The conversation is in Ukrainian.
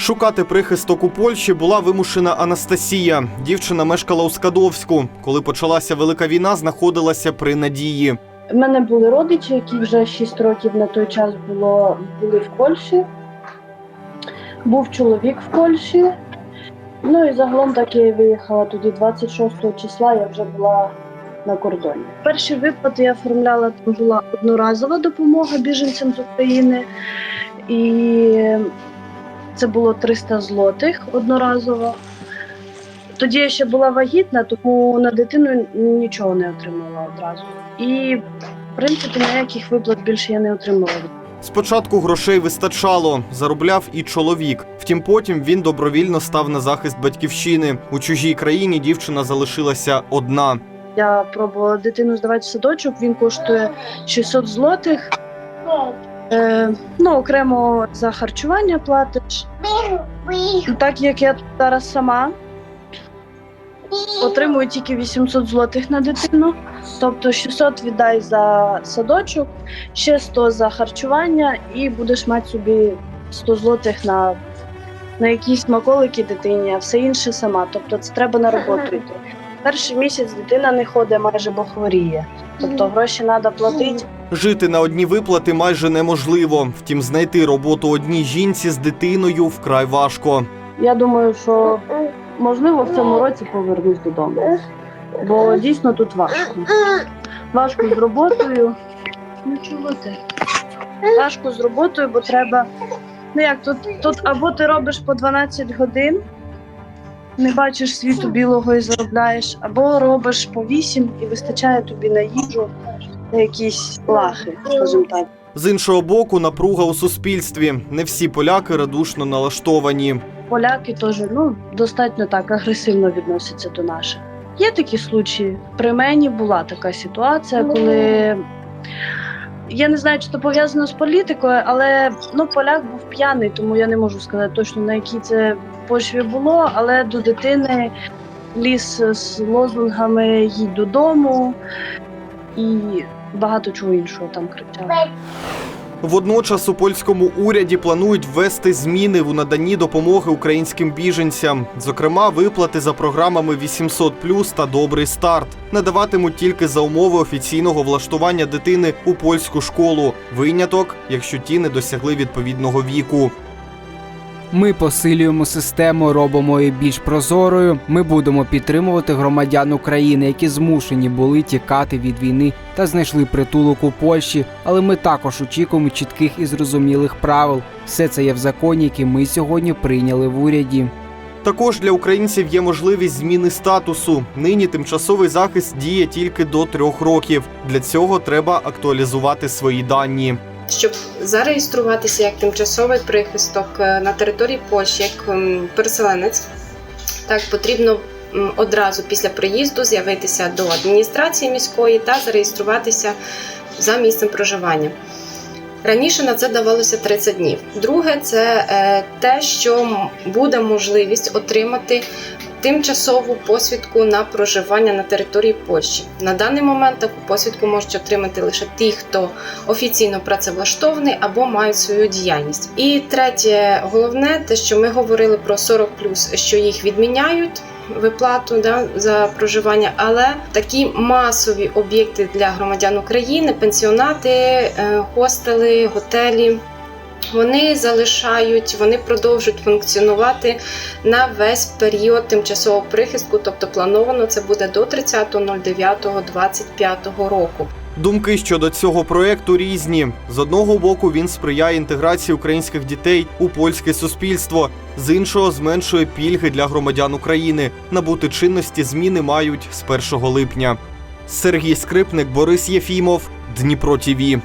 Шукати прихисток у Польщі була вимушена Анастасія. Дівчина мешкала у Скадовську. Коли почалася велика війна, знаходилася при надії. У мене були родичі, які вже 6 років на той час було, були в Польщі. Був чоловік в Польщі. Ну і загалом так я і виїхала тоді 26 числа, я вже була на кордоні. Перші виплати я оформляла, там була одноразова допомога біженцям з України. І це було 300 злотих одноразово. Тоді я ще була вагітна, тому на дитину нічого не отримала одразу. І, в принципі, ніяких виплат більше я не отримала. Спочатку грошей вистачало, заробляв і чоловік. Втім, потім він добровільно став на захист батьківщини. У чужій країні дівчина залишилася одна. Я пробувала дитину здавати в садочок, він коштує 600 злотих. Е, ну, окремо за харчування платиш. Так як я зараз сама отримую тільки 800 злотих на дитину, тобто 600 віддай за садочок, ще 100 за харчування, і будеш мати собі 100 злотих на, на якісь смаколики дитині, а все інше сама. Тобто це треба на роботу йти. Перший місяць дитина не ходить майже, бо хворіє. Тобто гроші треба платити. Жити на одні виплати майже неможливо. Втім, знайти роботу одній жінці з дитиною вкрай важко. Я думаю, що можливо в цьому році повернусь додому. Бо дійсно тут важко. Важко з роботою. Ну чого ти? Важко з роботою, бо треба. Ну як тут, тут або ти робиш по 12 годин, не бачиш світу білого і заробляєш, або робиш по 8 і вистачає тобі на їжу, якісь лахи, скажімо так. З іншого боку, напруга у суспільстві. Не всі поляки радушно налаштовані. поляки теж ну, достатньо так агресивно відносяться до наших. Є такі случаї. При мені була така ситуація, коли я не знаю, чи це пов'язано з політикою, але ну, поляк був п'яний, тому я не можу сказати точно на якій це почві було, але до дитини ліз з лозунгами їдь додому і багато чого іншого там кричав. Водночас у польському уряді планують ввести зміни у наданні допомоги українським біженцям. Зокрема, виплати за програмами 800+, та добрий старт надаватимуть тільки за умови офіційного влаштування дитини у польську школу. Виняток, якщо ті не досягли відповідного віку. Ми посилюємо систему, робимо її більш прозорою. Ми будемо підтримувати громадян України, які змушені були тікати від війни та знайшли притулок у Польщі. Але ми також очікуємо чітких і зрозумілих правил. Все це є в законі, який ми сьогодні прийняли в уряді. Також для українців є можливість зміни статусу. Нині тимчасовий захист діє тільки до трьох років. Для цього треба актуалізувати свої дані. Щоб зареєструватися як тимчасовий прихисток е, на території Польщі як ем, переселенець, так потрібно одразу після приїзду з'явитися до адміністрації міської та зареєструватися за місцем проживання. Раніше на це давалося 30 днів. Друге, це е, те, що буде можливість отримати тимчасову посвідку на проживання на території Польщі. На даний момент таку посвідку можуть отримати лише ті, хто офіційно працевлаштований або мають свою діяльність. І третє, головне, те, що ми говорили про 40 що їх відміняють. Виплату да, за проживання, але такі масові об'єкти для громадян України, пенсіонати, е, хостели, готелі, вони залишають, вони продовжують функціонувати на весь період тимчасового прихистку, тобто плановано це буде до 30.09.25 року. Думки щодо цього проекту різні. З одного боку, він сприяє інтеграції українських дітей у польське суспільство, з іншого зменшує пільги для громадян України. Набути чинності зміни мають з 1 липня. Сергій Скрипник, Борис Єфімов, Дніпро ТІВІ.